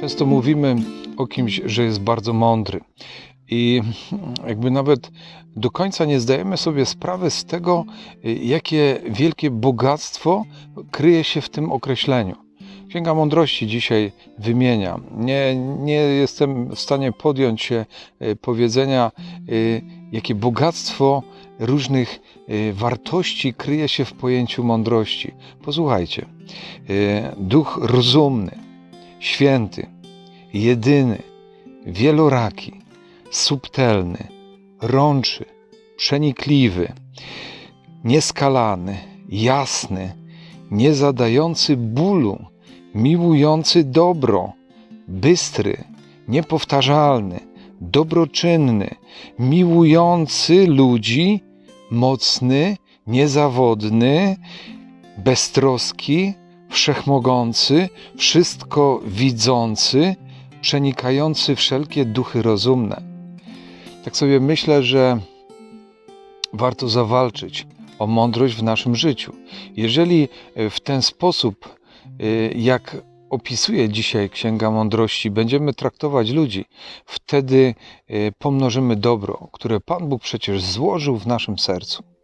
Często mówimy o kimś, że jest bardzo mądry. I jakby nawet do końca nie zdajemy sobie sprawy z tego, jakie wielkie bogactwo kryje się w tym określeniu. Księga Mądrości dzisiaj wymienia. Nie, nie jestem w stanie podjąć się e, powiedzenia, e, jakie bogactwo różnych e, wartości kryje się w pojęciu mądrości. Posłuchajcie. Duch rozumny, święty, jedyny, wieloraki, subtelny, rączy, przenikliwy, nieskalany, jasny, niezadający bólu, miłujący dobro, bystry, niepowtarzalny, dobroczynny, miłujący ludzi, mocny, niezawodny, beztroski, wszechmogący, wszystko widzący, przenikający wszelkie duchy rozumne. Tak sobie myślę, że warto zawalczyć o mądrość w naszym życiu. Jeżeli e, w ten sposób, e, jak opisuje dzisiaj Księga Mądrości, będziemy traktować ludzi, wtedy e, pomnożymy dobro, które Pan Bóg przecież złożył w naszym sercu.